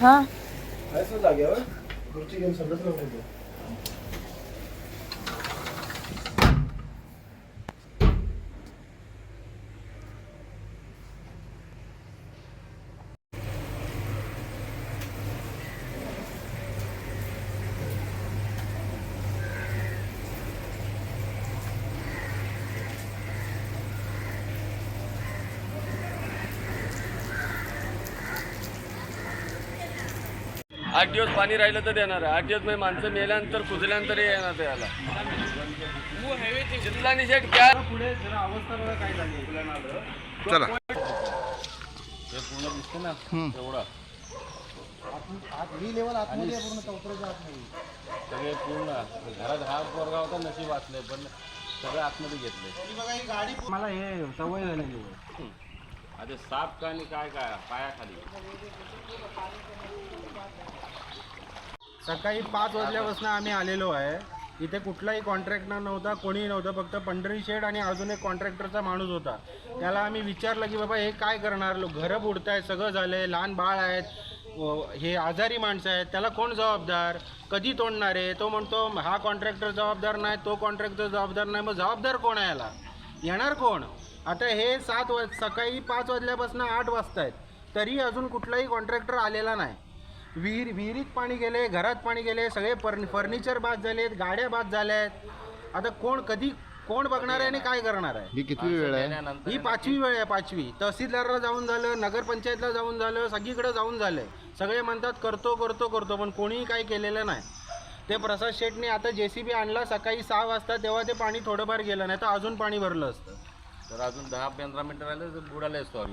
हा. आठ दिवस पाणी राहिलं तर देणार आहे. आठ दिवस म्हणजे माणसं मेल्यानंतर कुजल्यानंतर येणार ते याला जिल्हा निषेध काय पुढे जरा अवस्था बघा काय झाली चला. हे पूर्ण दिसते ना एवढा आत ही लेवल आतमध्ये आहे पूर्ण चौकऱ्याच्या आतमध्ये सगळे पूर्ण. घरात हा पोरगा होता नशीब पण सगळे आतमध्ये घेतले बघा ही गाडी मला हे सवय झालेली आता साप का आणि काय काय पायाखाली. सकाळी पाच वाजल्यापासून आम्ही आलेलो आहे. इथे कुठलाही कॉन्ट्रॅक्टर नव्हता कोणीही नव्हतं फक्त पंढरी शेड आणि अजून एक कॉन्ट्रॅक्टरचा माणूस होता. त्याला आम्ही विचारलं की बाबा हे काय करणार? लो घरं बुडत आहेत सगळं झालंय लहान बाळ आहेत हे आजारी माणसं आहेत त्याला कोण जबाबदार? कधी तोडणार आहे? तो म्हणतो हा कॉन्ट्रॅक्टर जबाबदार नाही तो कॉन्ट्रॅक्टर जबाबदार नाही मग जबाबदार कोण आहे याला? येणार कोण? आता हे सात वाज सकाळी पाच वाजल्यापासून आठ वाजता आहेत तरी अजून कुठलाही कॉन्ट्रॅक्टर आलेला नाही. विहीर विहिरीत पाणी गेले घरात पाणी गेले सगळे फर्नि फर्निचर बाद झालेत गाड्या बाद झाल्या आहेत आता कोण कधी कोण बघणार आहे आणि काय करणार आहे? ही किती वेळ आहे? ही पाचवी वेळ आहे पाचवी. तहसीलदारला जाऊन झालं नगरपंचायतला जाऊन झालं सगळीकडे जाऊन झालंय. सगळे म्हणतात करतो करतो करतो पण कोणीही काही केलेलं नाही. ते प्रसाद शेटने आता जे सी बी आणला सकाळी सहा वाजता तेव्हा ते पाणी थोडंफार गेलं नाही तर अजून पाणी भरलं असतं. तर अजून दहा पंधरा मिनिटं राहिले तर बुडाले सॉरी